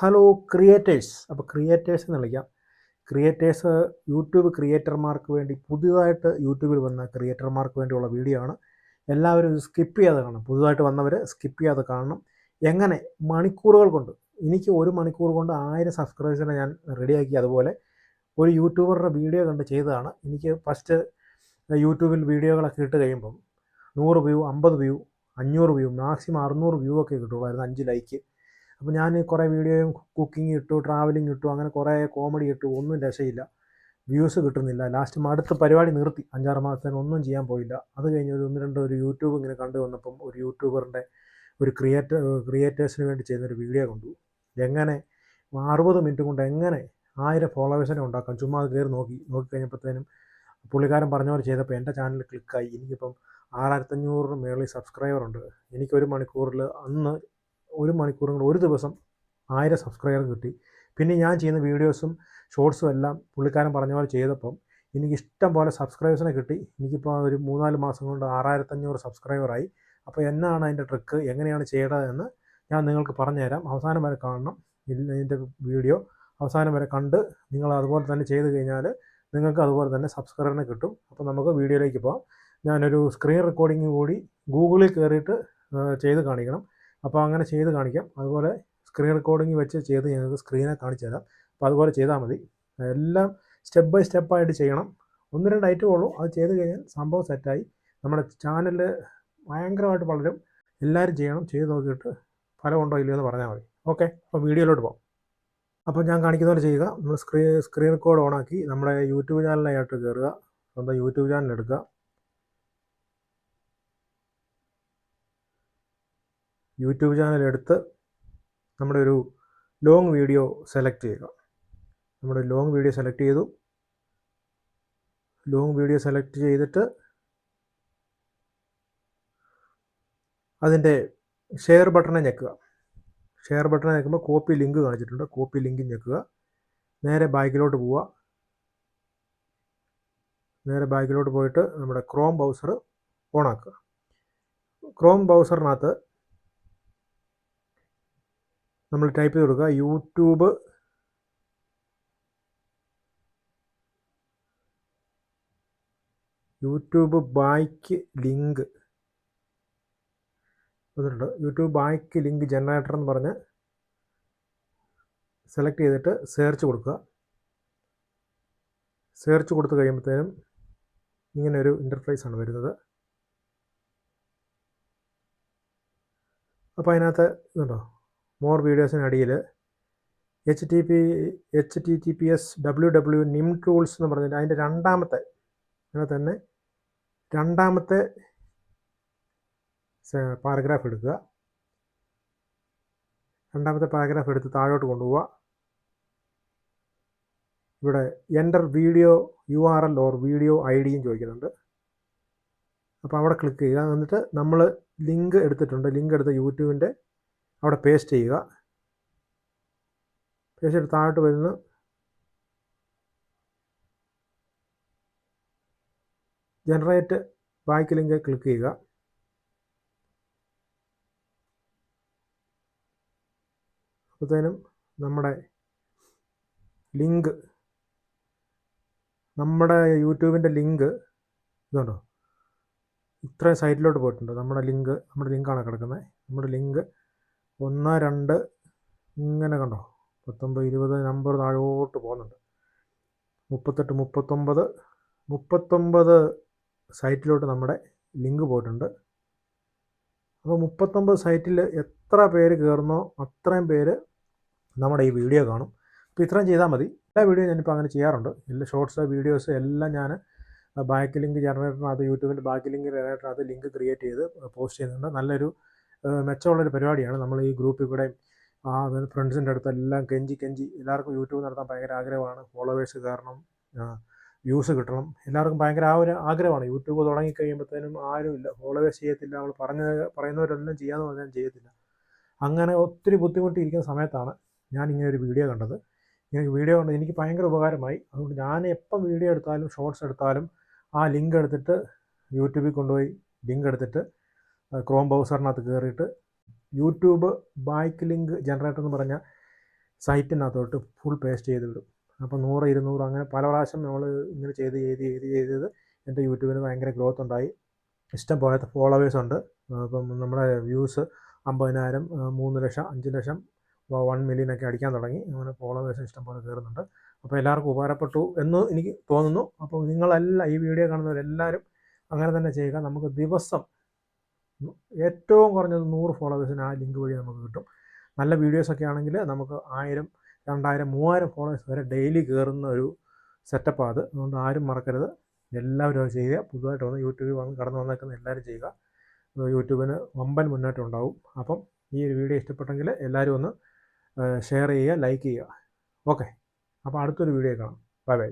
Hello creators. അപ്പോൾ creators എന്ന് വിളിക്കാം. ക്രിയേറ്റേഴ്സ് യൂട്യൂബ് ക്രിയേറ്റർമാർക്ക് വേണ്ടി പുതിയതായിട്ട് യൂട്യൂബിൽ വന്ന ക്രിയേറ്റർമാർക്ക് വേണ്ടിയുള്ള വീഡിയോ ആണ്. എല്ലാവരും സ്കിപ്പ് ചെയ്യാതെ കാണണം. പുതുതായിട്ട് വന്നവർ സ്കിപ്പ് ചെയ്യാതെ കാണണം. എങ്ങനെ? മണിക്കൂറുകൾ കൊണ്ട്. എനിക്ക് ഒരു മണിക്കൂർ കൊണ്ട് ആയിരം സബ്സ്ക്രൈബേഴ്സിനെ ഞാൻ റെഡിയാക്കി. അതുപോലെ ഒരു യൂട്യൂബറുടെ വീഡിയോ കണ്ട് ചെയ്തതാണ്. എനിക്ക് ഫസ്റ്റ് യൂട്യൂബിൽ വീഡിയോകളൊക്കെ ഇട്ട് കഴിയുമ്പം നൂറ് വ്യൂ അമ്പത് വ്യൂ അഞ്ഞൂറ് വ്യൂ മാക്സിമം അറുന്നൂറ് വ്യൂ ഒക്കെ കിട്ടുള്ളായിരുന്നു അഞ്ച് ലൈക്ക്. അപ്പോൾ ഞാൻ കുറേ വീഡിയോയും കുക്കിംഗ് ഇട്ടു ട്രാവലിംഗ് ഇട്ടു അങ്ങനെ കുറേ കോമഡി ഇട്ടു ഒന്നും രസയില്ല വ്യൂസ് കിട്ടുന്നില്ല. ലാസ്റ്റ് അടുത്ത പരിപാടി നിർത്തി. അഞ്ചാറ് മാസത്തിന് ഒന്നും ചെയ്യാൻ പോയില്ല. അത് കഴിഞ്ഞ് ഒരു ഒന്ന് രണ്ട് ഒരു യൂട്യൂബ് ഇങ്ങനെ കണ്ടു വന്നപ്പം ഒരു യൂട്യൂബറിന്റെ ഒരു ക്രിയേറ്റർ ക്രിയേറ്റേഴ്സിന് വേണ്ടി ചെയ്യുന്നൊരു വീഡിയോ കണ്ടു. എങ്ങനെ? അറുപത് മിനിറ്റ് കൊണ്ട് എങ്ങനെ ആയിരം ഫോളോവേഴ്സിനെ ഉണ്ടാക്കാം? ചുമ്മാ അത് കയറി നോക്കി. നോക്കിക്കഴിഞ്ഞപ്പോഴത്തേനും പുള്ളിക്കാരൻ പറഞ്ഞ പോലെ ചെയ്തപ്പോൾ എന്റെ ചാനൽ ക്ലിക്കായി എനിക്കിപ്പം ആറായിരത്തഞ്ഞൂറിന് മേളിൽ സബ്സ്ക്രൈബർ ഉണ്ട്. എനിക്കൊരു മണിക്കൂറിൽ അന്ന് ഒരു മണിക്കൂറും കൂടെ ഒരു ദിവസം ആയിരം സബ്സ്ക്രൈബർ കിട്ടി. പിന്നെ ഞാൻ ചെയ്യുന്ന വീഡിയോസും ഷോർട്സും എല്ലാം പുള്ളിക്കാരൻ പറഞ്ഞ പോലെ ചെയ്തപ്പം എനിക്ക് ഇഷ്ടം പോലെ സബ്സ്ക്രൈബേഴ്സിനെ കിട്ടി. എനിക്കിപ്പോൾ ഒരു മൂന്നാൽ മാസം കൊണ്ട് ആറായിരത്തഞ്ഞൂറ് സബ്സ്ക്രൈബറായി അപ്പോൾ എന്നാണ് അതിന്റെ ട്രിക്ക് എങ്ങനെയാണ് ചെയ്യേണ്ടതെന്ന് ഞാൻ നിങ്ങൾക്ക് പറഞ്ഞുതരാം. അവസാനം വരെ കാണണം. ഇതിന്റെ വീഡിയോ അവസാനം വരെ കണ്ട് നിങ്ങൾ അതുപോലെ തന്നെ ചെയ്ത് കഴിഞ്ഞാൽ നിങ്ങൾക്ക് അതുപോലെ തന്നെ സബ്സ്ക്രൈബറിനെ കിട്ടും. അപ്പോൾ നമുക്ക് വീഡിയോയിലേക്ക് പോകാം ഞാനൊരു സ്ക്രീൻ റെക്കോർഡിങ് കൂടി ഗൂഗിളിൽ കയറിയിട്ട് ചെയ്ത് കാണിക്കണം. അപ്പോൾ അങ്ങനെ ചെയ്ത് കാണിക്കാം. അതുപോലെ സ്ക്രീൻ റെക്കോർഡിംഗ് വെച്ച് ചെയ്ത് ഞങ്ങൾക്ക് സ്ക്രീനെ കാണിച്ചു തരാം. അപ്പോൾ അതുപോലെ ചെയ്താൽ മതി. എല്ലാം സ്റ്റെപ്പ് ബൈ സ്റ്റെപ്പായിട്ട് ചെയ്യണം. ഒന്ന് രണ്ട് ഐറ്റം ഉള്ളൂ. അത് ചെയ്ത് കഴിഞ്ഞാൽ സംഭവം സെറ്റായി നമ്മുടെ ചാനൽ ഭയങ്കരമായിട്ട് വളരും. എല്ലാവരും ചെയ്യണം. ചെയ്ത് നോക്കിയിട്ട് ഫലമുണ്ടോ ഇല്ലയോ എന്ന് പറഞ്ഞാൽ മതി. ഓക്കെ അപ്പോൾ വീഡിയോയിലോട്ട് പോകാം. അപ്പോൾ ഞാൻ കാണിക്കുന്ന പോലെ ചെയ്യുക. നമ്മൾ സ്ക്രീൻ സ്ക്രീൻ റെക്കോർഡ് ഓണാക്കി നമ്മുടെ യൂട്യൂബ് ചാനലിനായിട്ട് കയറുക. സ്വന്തം യൂട്യൂബ് ചാനൽ എടുക്കുക. യൂട്യൂബ് ചാനൽ എടുത്ത് നമ്മുടെ ഒരു ലോങ് വീഡിയോ സെലക്ട് ചെയ്യുക. നമ്മുടെ ലോങ് വീഡിയോ സെലക്ട് ചെയ്തു. ലോങ് വീഡിയോ സെലക്ട് ചെയ്തിട്ട് അതിന്റെ ഷെയർ ബട്ടണെ ഞെക്കുക. ഷെയർ ബട്ടണെ ഞെക്കുമ്പോൾ കോപ്പി ലിങ്ക് കാണിച്ചിട്ടുണ്ട്. കോപ്പി ലിങ്ക് ഞെക്കുക. നേരെ ബാക്കിലോട്ട് പോവുക. നേരെ ബാക്കിലോട്ട് പോയിട്ട് നമ്മുടെ ക്രോം ബ്രൗസർ ഓണാക്കുക ക്രോം ബ്രൗസറിനകത്ത് നമ്മൾ ടൈപ്പ് ചെയ്ത് കൊടുക്കുക. YouTube YouTube back link. വന്നിട്ടുണ്ട്. യൂട്യൂബ് ബായ്ക്ക് ലിങ്ക് ജനറേറ്റർ എന്ന് പറഞ്ഞ് സെലക്ട് ചെയ്തിട്ട് സെർച്ച് കൊടുക്കുക. സെർച്ച് കൊടുത്തു കഴിയുമ്പോഴത്തേനും ഇങ്ങനെ ഒരു ഇന്റർഫേസ് ആണ് വരുന്നത്. അപ്പോൾ അതിനകത്ത് ഇതുണ്ടോ? മോർ വീഡിയോസിന് അടിയിൽ H T P H T T P S W W നിം tools എന്ന് പറഞ്ഞിട്ട് അതിന്റെ രണ്ടാമത്തെ അങ്ങനെ തന്നെ രണ്ടാമത്തെ പാരഗ്രാഫ് എടുക്കുക. രണ്ടാമത്തെ പാരഗ്രാഫ് എടുത്ത് താഴോട്ട് കൊണ്ടുപോവുക. ഇവിടെ enter video U R L or video I ഡിയും ചോദിക്കുന്നുണ്ട്. അപ്പോൾ അവിടെ ക്ലിക്ക് ചെയ്യുക. എന്നിട്ട് നമ്മൾ ലിങ്ക് എടുത്തിട്ടുണ്ട്. ലിങ്ക് എടുത്ത യൂട്യൂബിന്റെ അവിടെ പേസ്റ്റ് ചെയ്യുക. പേസ്റ്റ് ചെയ്ത് താഴോട്ട് വരുന്നു. ജനറേറ്റ് ബാക്ക് ലിങ്ക് ക്ലിക്ക് ചെയ്യുക. അപ്പോഴത്തേനും നമ്മുടെ ലിങ്ക് നമ്മുടെ യൂട്യൂബിന്റെ ലിങ്ക് ഇതുണ്ടോ? ഇത്രയും സൈറ്റിലോട്ട് പോയിട്ടുണ്ട്. നമ്മുടെ ലിങ്ക് നമ്മുടെ ലിങ്കാണ് കിടക്കുന്നത്? നമ്മുടെ ലിങ്ക് ഒന്ന് രണ്ട് ഇങ്ങനെ കണ്ടോ? പത്തൊമ്പത് ഇരുപത് നമ്പർ താഴോട്ട് പോകുന്നുണ്ട്. മുപ്പത്തെട്ട് മുപ്പത്തൊമ്പത് മുപ്പത്തൊമ്പത് സൈറ്റിലോട്ട് നമ്മുടെ ലിങ്ക് പോയിട്ടുണ്ട്. അപ്പോൾ മുപ്പത്തൊമ്പത് സൈറ്റിൽ എത്ര പേര് കയറുന്നോ അത്രയും പേര് നമ്മുടെ ഈ വീഡിയോ കാണും. അപ്പോൾ ഇത്രയും ചെയ്താൽ മതി. എല്ലാ വീഡിയോ ഞാനിപ്പോൾ അങ്ങനെ ചെയ്യാറുണ്ട്. എല്ലാ ഷോർട്സ് വീഡിയോസ് എല്ലാം ഞാൻ ബാക്ക് ലിങ്ക് ജനറേറ്ററിനകത്ത് യൂട്യൂബിന്റെ ബാക്ക് ലിങ്ക് ജനറേറ്ററിനകത്ത് ലിങ്ക് ക്രിയേറ്റ് ചെയ്ത് പോസ്റ്റ് ചെയ്യുന്നുണ്ട്. നല്ലൊരു മെച്ചമുള്ളൊരു പരിപാടിയാണ്. നമ്മൾ ഈ ഗ്രൂപ്പിൽ കൂടെ ആ ഫ്രണ്ട്സിന്റെ അടുത്തെല്ലാം കെഞ്ചി കെഞ്ചി എല്ലാവർക്കും യൂട്യൂബ് നടത്താൻ ഭയങ്കര ആഗ്രഹമാണ്. ഫോളോവേഴ്സ് കാരണം വ്യൂസ് കിട്ടണം. എല്ലാവർക്കും ഭയങ്കര ആ ഒരു ആഗ്രഹമാണ്. യൂട്യൂബ് തുടങ്ങി കഴിയുമ്പോഴത്തേനും ആരും ഇല്ല. ഫോളോവേഴ്സ് ചെയ്യത്തില്ല. നമ്മൾ പറഞ്ഞ പറയുന്നവരെല്ലാം ചെയ്യാന്ന് പറഞ്ഞാൽ ചെയ്യത്തില്ല. അങ്ങനെ ഒത്തിരി ബുദ്ധിമുട്ടിയിരിക്കുന്ന സമയത്താണ് ഞാൻ ഇങ്ങനെ ഒരു വീഡിയോ കണ്ടത്. ഇങ്ങനെ വീഡിയോ കണ്ടത് എനിക്ക് ഭയങ്കര ഉപകാരമായി. അതുകൊണ്ട് ഞാൻ എപ്പം വീഡിയോ എടുത്താലും ഷോർട്സ് എടുത്താലും ആ ലിങ്ക് എടുത്തിട്ട് യൂട്യൂബിൽ കൊണ്ടുപോയി ലിങ്ക് എടുത്തിട്ട് ക്രോം ബ്രൗസറിനകത്ത് കയറിയിട്ട് യൂട്യൂബ് ബാക്ക് ലിങ്ക് ജനറേറ്റർ എന്ന് പറഞ്ഞ സൈറ്റിനകത്തോട്ട് ഫുൾ പേസ്റ്റ് ചെയ്ത് വിടും അപ്പോൾ നൂറ് ഇരുന്നൂറ് അങ്ങനെ പല പ്രാവശ്യം നമ്മൾ ഇങ്ങനെ ചെയ്ത് ചെയ്ത് ചെയ്ത് ചെയ്ത് എന്റെ യൂട്യൂബിന് ഭയങ്കര ഗ്രോത്ത് ഉണ്ടായി. ഇഷ്ടം പോലത്തെ ഫോളോവേഴ്സ് ഉണ്ട്. അപ്പം നമ്മുടെ വ്യൂസ് അമ്പതിനായിരം മൂന്ന് ലക്ഷം അഞ്ച് ലക്ഷം വൺ മില്യൺ ഒക്കെ അടിക്കാൻ തുടങ്ങി. അങ്ങനെ ഫോളോവേഴ്സ് ഇഷ്ടം പോലെ കയറുന്നുണ്ട് അപ്പോൾ എല്ലാവർക്കും ഉപകാരപ്പെട്ടു എന്ന് എനിക്ക് തോന്നുന്നു. അപ്പോൾ നിങ്ങളെല്ലാം ഈ വീഡിയോ കാണുന്നവരെല്ലാവരും അങ്ങനെ തന്നെ ചെയ്യുക. നമുക്ക് ദിവസം ഏറ്റവും കുറഞ്ഞത് നൂറ് ഫോളോവേഴ്സിന് ആ ലിങ്ക് വഴി നമുക്ക് കിട്ടും. നല്ല വീഡിയോസൊക്കെ ആണെങ്കിൽ നമുക്ക് ആയിരം രണ്ടായിരം മൂവായിരം ഫോളോവേഴ്സ് വരെ ഡെയിലി കയറുന്ന ഒരു സെറ്റപ്പാണ് അത്. അതുകൊണ്ട് ആരും മറക്കരുത്. എല്ലാവരും അത് ചെയ്യുക. പുതുതായിട്ട് വന്ന് യൂട്യൂബിൽ വന്ന് കടന്നു വന്നേക്കുന്ന എല്ലാവരും ചെയ്യുക. യൂട്യൂബിന് വമ്പൻ മുന്നേറ്റം ഉണ്ടാവും. അപ്പം ഈ ഒരു വീഡിയോ ഇഷ്ടപ്പെട്ടെങ്കിൽ എല്ലാവരും ഒന്ന് ഷെയർ ചെയ്യുക ലൈക്ക് ചെയ്യുക. ഓക്കെ. അപ്പോൾ അടുത്തൊരു വീഡിയോ കാണാം. Bye bye.